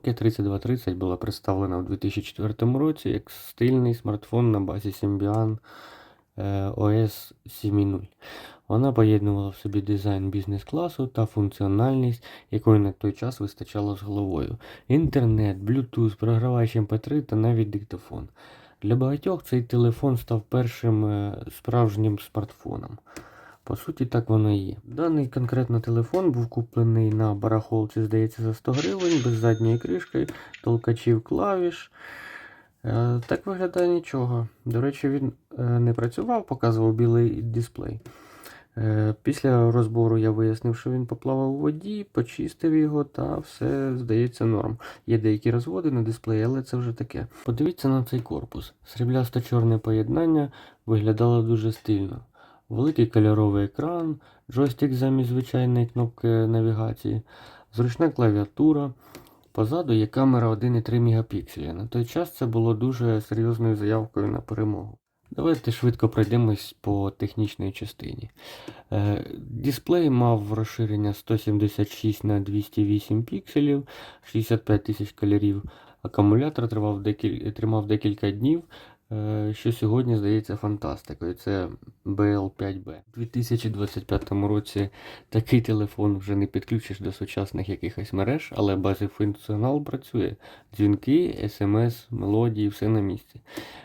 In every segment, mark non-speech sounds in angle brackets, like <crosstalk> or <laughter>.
Nokia 3230 була представлена у 2004 році як стильний смартфон на базі Symbian е, OS 7.0. Вона поєднувала в собі дизайн бізнес-класу та функціональність, якої на той час вистачало з головою. Інтернет, Bluetooth, програвач MP3 та навіть диктофон. Для багатьох цей телефон став першим е, справжнім смартфоном. По суті, так воно і є. Даний конкретно телефон був куплений на барахолці, здається, за 100 гривень, без задньої кришки, толкачів клавіш. Е, Так виглядає нічого. До речі, він е, не працював, показував білий дисплей. Е, Після розбору я вияснив, що він поплавав у воді, почистив його та все здається норм. Є деякі розводи на дисплеї, але це вже таке. Подивіться на цей корпус. Сріблясто-чорне поєднання виглядало дуже стильно. Великий кольоровий екран, джойстик замість звичайної кнопки навігації, зручна клавіатура. Позаду є камера 1,3 мегапікселя. На той час це було дуже серйозною заявкою на перемогу. Давайте швидко пройдемось по технічній частині. Е, Дисплей мав розширення 176 на 208 пікселів, 65 тисяч кольорів. Акумулятор тримав декілька днів, що сьогодні здається фантастикою. Це BL5B. У 2025 році такий телефон вже не підключиш до сучасних якихось мереж, але базовий функціонал працює. Дзвінки, смс, мелодії, все на місці.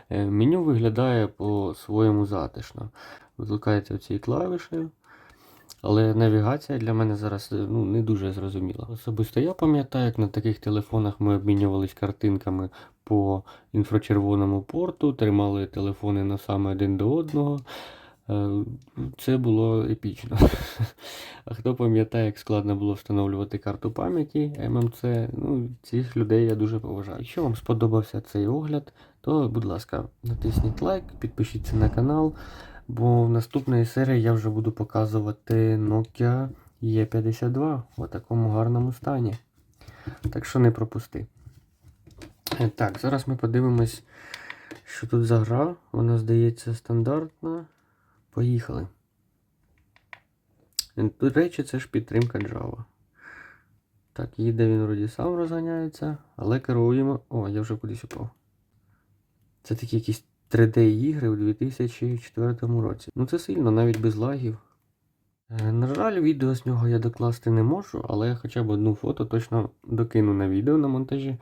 Е, Меню виглядає по-своєму затишно. Викликається цією клавішею. Але навігація для мене зараз е, ну, не дуже зрозуміла. Особисто я пам'ятаю, як на таких телефонах ми обмінювались картинками по інфрачервоному порту, тримали телефони носами один до одного. Е, Це було епічно. А хто пам'ятає, як складно було встановлювати карту пам'яті ММЦ, ну, цих людей я дуже поважаю. Якщо вам сподобався цей огляд, то, будь ласка, натисніть лайк, підпишіться на канал, бо в наступної серії я вже буду показувати Nokia E52 в такому гарному стані. Так що не пропусти. Е, Так, зараз ми подивимось, що тут за гра. Вона здається стандартна. Поїхали. Е, До речі, це ж підтримка Java. Так, їде він вроді сам розганяється, але керуємо. О, я вже кудись упав. Це такі якісь 3D-ігри у 2004 році. Ну це сильно, навіть без лагів. Е, На жаль, відео з нього я докласти не можу, але я хоча б одну фото точно докину на відео на монтажі,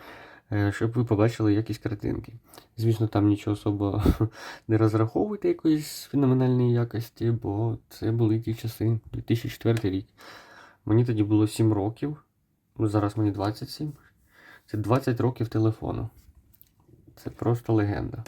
щоб ви побачили якісь картинки. Звісно, там нічого особо <laughs> не розраховуйте якоїсь феноменальної якості, бо це були ті часи, 2004 рік. Мені тоді було 7 років, ну зараз мені 27. Це 20 років телефону. Це просто легенда.